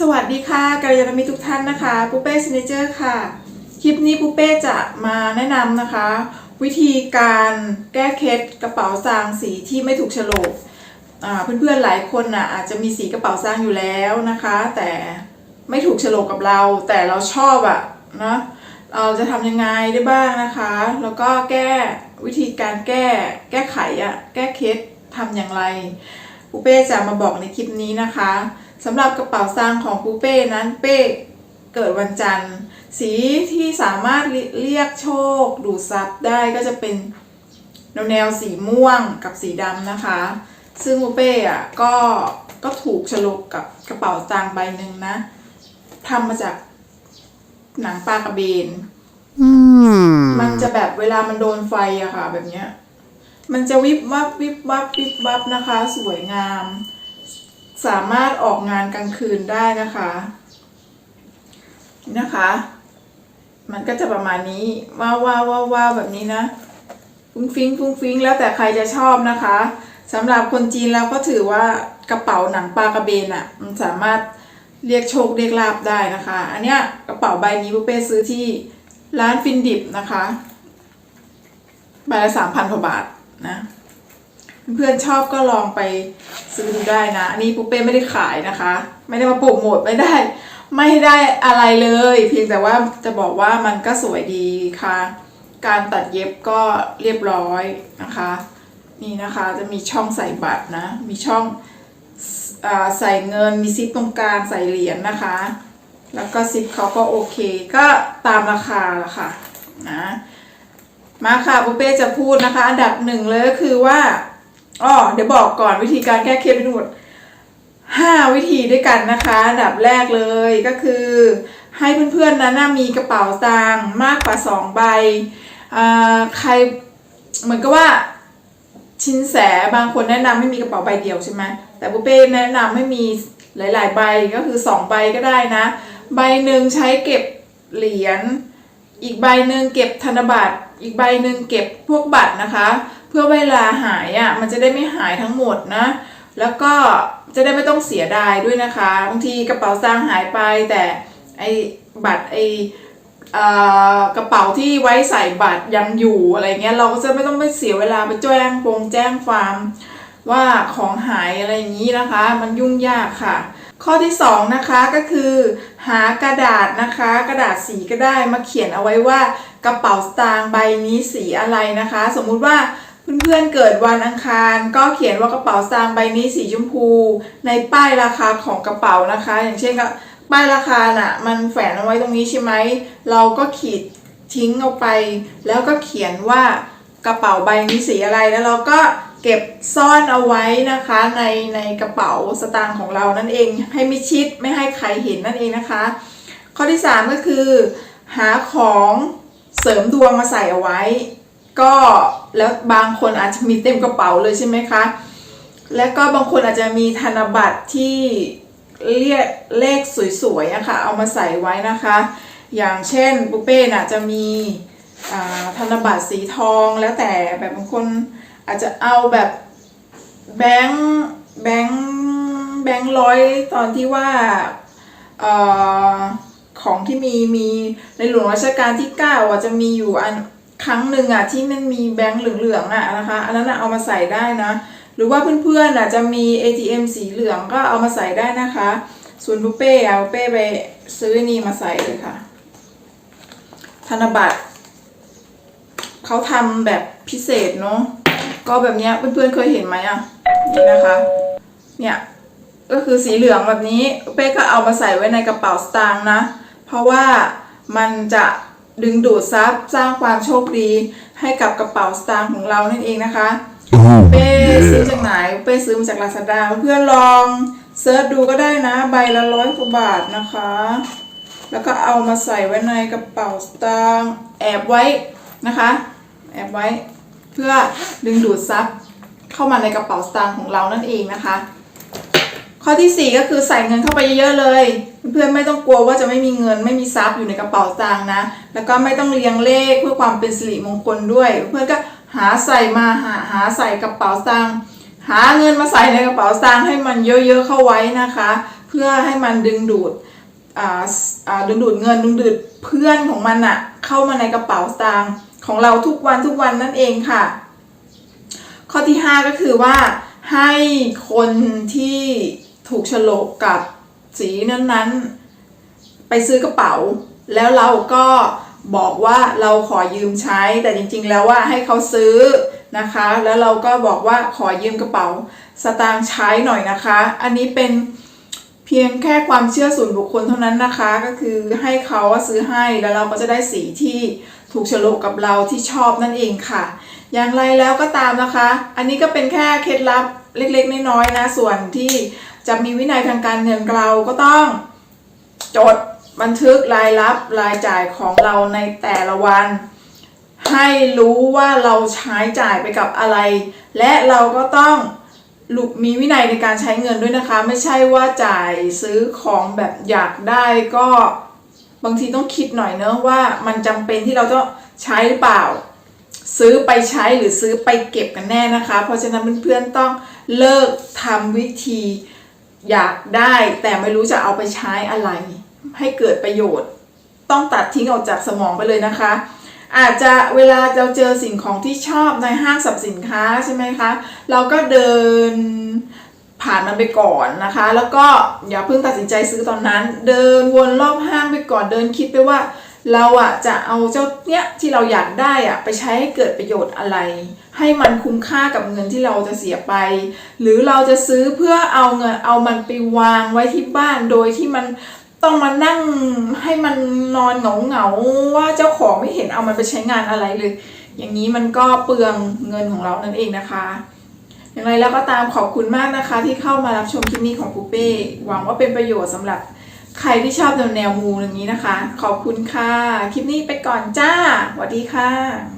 สวัสดีค่ะกัลยาณมิตรทุกท่านนะคะปูเป้ซินเจอร์ค่ะ คลิปนี้ปูเป้จะมาแนะนำนะคะ วิธีการแก้เคล็ดกระเป๋าซางสีที่ไม่ถูกโฉลกเพื่อนๆหลายคนน่ะอาจจะมีสีกระเป๋าซางอยู่แล้วนะคะ แต่ไม่ถูกโฉลกกับเรา แต่เราชอบอะนะเราจะทำยังไงได้บ้างนะคะ แล้วก็แก้วิธีการแก้แก้ไขอะแก้เคล็ดทำอย่างไร ปูเป้จะมาบอกในคลิปนี้นะคะสำหรับกระเป๋าซางของปูเป้นั้นเป้เกิดวันจันทร์ สีที่สามารถเรีเรียกโชค ดูดซับได้ก็จะเป็นแนวแนวสีม่วงกับสีดำนะคะ ซึ่งปูเป้อะก็ก็ถูกฉลกกับกระเป๋าซางใบหนึ่งนะทำมาจากหนังปลากระเบนมันจะแบบเวลามันโดนไฟอะค่ะ แบบเนี้ย มันจะวิบวับวิบวับวิบวับนะคะ สวยงาม สามารถออกงานกลางคืนได้นะคะนะคะ มันก็จะประมาณนี้ว้าวว้าวว้าวว้าวแบบนี้นะฟุ้งฟิ้งฟุ้งฟิ้งแล้วแต่ใครจะชอบนะคะสำหรับคนจีนเราก็ถือว่ากระเป๋าหนังปลากระเบนอะมันสามารถเรียกโชคเรียกลาบได้นะคะ อันเนี้ยกระเป๋าใบนี้บุฟเป้ซื้อที่ร้านฟินดิบนะคะใบละสามพันกว่าบาท นะ เพื่อนชอบก็ลองไปซื้อดูได้นะ อันนี้ปุ๊เป้ไม่ได้ขายนะคะ ไม่ได้มาโปรโมทไม่ได้ ไม่ได้อะไรเลย เพียงแต่ว่าจะบอกว่ามันก็สวยดีค่ะ การตัดเย็บก็เรียบร้อยนะคะ นี่นะคะจะมีช่องใส่บัตรนะ มีช่องอใส่เงินมีซิปตรงกลางใส่เหรียญนะคะ แล้วก็ซิปเขาก็โอเค ก็ตามราคาละค่ะนะ มาค่ะปุเป้จะพูดนะคะ อันดับหนึ่งเลยก็คือว่าอ๋อเดี๋ยวบอกก่อนวิธีการแก้เคล็ดทั้งหมดห้าวิธีด้วยกันนะคะ อันดับแรกเลยก็คือ ให้เพื่อนๆนั้นะมีกระเป๋าตังค์มากกว่าสองใบอ่าใครเหมือนกับว่าชินแสบางคนแนะนำให้มีกระเป๋าใบเดียวใช่ไหมแต่ปุเป้แนะนำให้มีหลาย ๆ ใบก็คือสองใบก็ได้นะ ใบหนึ่งใช้เก็บเหรียญ อีกใบหนึ่งเก็บธนบัตร อีกใบหนึ่งเก็บพวกบัตรนะคะ เพื่อเวลาหายอะมันจะได้ไม่หายทั้งหมดนะ แล้วก็จะได้ไม่ต้องเสียดายด้วยนะคะบางทีกระเป๋าสร้างหายไปแต่ไอ้บัตรไอ้กระเป๋าที่ไว้ใส่บัตรยังอยู่อะไรเงี้ยเราก็จะไม่ต้องไปเสียเวลาไปแจ้งปงแจ้งความว่าของหายอะไรอย่างนี้นะคะ มันยุ่งยากค่ะ ข้อที่สองนะคะก็คือ หากระดาษนะคะ กระดาษสีก็ได้มาเขียนเอาไว้ว่ากระเป๋าสตางค์ใบนี้สีอะไรนะคะ สมมุติว่าเพื่อนๆเกิดวันอังคาร ก็เขียนว่ากระเป๋าสตางค์ใบนี้สีชมพู ในป้ายราคาของกระเป๋านะคะ อย่างเช่นก็ป้ายราคาน่ะมันแฝงเอาไว้ตรงนี้ใช่ไหมเราก็ขีดทิ้งเอาไป แล้วก็เขียนว่ากระเป๋าใบนี้สีอะไรแล้วเราก็ เก็บซ่อนเอาไว้นะคะในในกระเป๋าสตางค์ของเรานั่นเอง ให้มิชิดไม่ให้ใครเห็นนั่นเองนะคะ ข้อที่ 3 ก็คือ หาของเสริมดวงมาใส่เอาไว้ ก็แล้วบางคนอาจจะมีเต็มกระเป๋าเลยใช่ไหมคะ แล้วก็บางคนอาจจะมีธนบัตรที่เรียกเลขสวยๆอะค่ะเอามาใส่ไว้นะคะ อย่างเช่นปุเป้น่ะจะมีธนบัตรสีทองแล้วแต่แบบบางคน อาจจะเอาแบบแบงค์แบงค์แบงค์ร้อยตอนที่ว่าออของที่มีมีในหลวงรัชกาลที่ 9อะจะมีอยู่อันครั้งหนึ่งอะที่มันมีแบงค์เหลืองๆอะนะคะอันนั้นเอามาใส่ได้นะ หรือว่าเพื่อนๆอะจะมี ATM สีเหลืองก็เอามาใส่ได้นะคะ ส่วนบุเป้เอาเป้ไปซื้อนี่มาใส่เลยค่ะ ธนบัตรเขาทำแบบพิเศษเนาะ ก็แบบเนี้ยเพื่อนๆเคยเห็นไหมอะนี่นะคะ เนี่ยก็คือสีเหลืองแบบนี้เป้ก็เอามาใส่ไว้ในกระเป๋าสตางค์นะ เพราะว่ามันจะดึงดูดซับสร้างความโชคดีให้กับกระเป๋าสตางค์ของเรานั่นเองนะคะ เป้ซื้อจากไหนเป้ซื้อมาจากลาซาด้าเพื่อนลองเซิร์ชดูก็ได้นะ ใบละร้อยกว่าบาทนะคะ แล้วก็เอามาใส่ไว้ในกระเป๋าสตางค์แอบไว้นะคะ แอบไว้ เพื่อดึงดูดซับเข้ามาในกระเป๋าสตางค์ของเรานั่นเองนะคะ ข้อที่ 4 ก็คือใส่เงินเข้าไปเยอะๆเลย เพื่อนไม่ต้องกลัวว่าจะไม่มีเงิน ไม่มีทรัพย์อยู่ในกระเป๋าสตางค์นะ แล้วก็ไม่ต้องเรียงเลขเพื่อความเป็นสิริมงคลด้วย เพื่อนก็หาใส่มาหาหาใส่กระเป๋าสตางค์หาเงินมาใส่ในกระเป๋าสตางค์ให้มันเยอะๆเข้าไว้นะคะ เพื่อให้มันดึงดูดอ่าอ่าดึงดูดเงินดึงดูดเพื่อนของมันอะเข้ามาในกระเป๋าสตางค์ ของเราทุกวันทุกวันนั่นเองค่ะ ข้อที่ 5 ก็คือว่าให้คนที่ถูกฉลกกับสีนั้นๆ ไปซื้อกระเป๋า แล้วเราก็บอกว่าเราขอยืมใช้แต่จริงๆ แล้วว่าให้เขาซื้อนะคะ แล้วเราก็บอกว่าขอยืมกระเป๋าสตางค์ใช้หน่อยนะคะ อันนี้เป็น เพียงแค่ความเชื่อส่วนบุคคลเท่านั้นนะคะ ก็คือให้เขาซื้อให้แล้วเราก็จะได้สีที่ถูกฉลกกับเราที่ชอบนั่นเองค่ะ อย่างไรแล้วก็ตามนะคะ อันนี้ก็เป็นแค่เคล็ดลับเล็กๆน้อยๆนะ ส่วนที่จะมีวินัยทางการเงินเราก็ต้องจดบันทึกรายรับรายจ่ายของเราในแต่ละวัน ให้รู้ว่าเราใช้จ่ายไปกับอะไร และเราก็ต้อง ลุมีวินัยในการใช้เงินด้วยนะคะ ไม่ใช่ว่าจ่ายซื้อของแบบอยากได้ก็บางทีต้องคิดหน่อยเนอะว่ามันจำเป็นที่เราต้องใช้หรือเปล่า ซื้อไปใช้หรือซื้อไปเก็บกันแน่นะคะ เพราะฉะนั้นเพื่อนๆต้องเลิกทำวิธีอยากได้แต่ไม่รู้จะเอาไปใช้อะไร ให้เกิดประโยชน์ ต้องตัดทิ้งออกจากสมองไปเลยนะคะ อาจจะเวลาเราเจอสิ่งของที่ชอบในห้างสรรพสินค้าใช่ไหมคะ เราก็เดินผ่านมันไปก่อนนะคะ แล้วก็อย่าเพิ่งตัดสินใจซื้อตอนนั้น เดินวนรอบห้างไปก่อนเดินคิดไปว่า เราอะจะเอาเจ้าเนี้ยที่เราอยากได้อะไปใช้ให้เกิดประโยชน์อะไร ให้มันคุ้มค่ากับเงินที่เราจะเสียไป หรือเราจะซื้อเพื่อเอาเงินเอามันไปวางไว้ที่บ้านโดยที่มัน ต้องมานั่งให้มันนอนเหงาเหงาว่าเจ้าของไม่เห็นเอามันไปใช้งานอะไรเลย อย่างนี้มันก็เปลืองเงินของเรานั่นเองนะคะ อย่างไรแล้วก็ตามขอบคุณมากนะคะ ที่เข้ามารับชมคลิปนี้ของปูเป้หวังว่าเป็นประโยชน์สำหรับใครที่ชอบแนวแนวมูอย่างนี้นะคะ ขอบคุณค่ะ คลิปนี้ไปก่อนจ้าสวัสดีค่ะ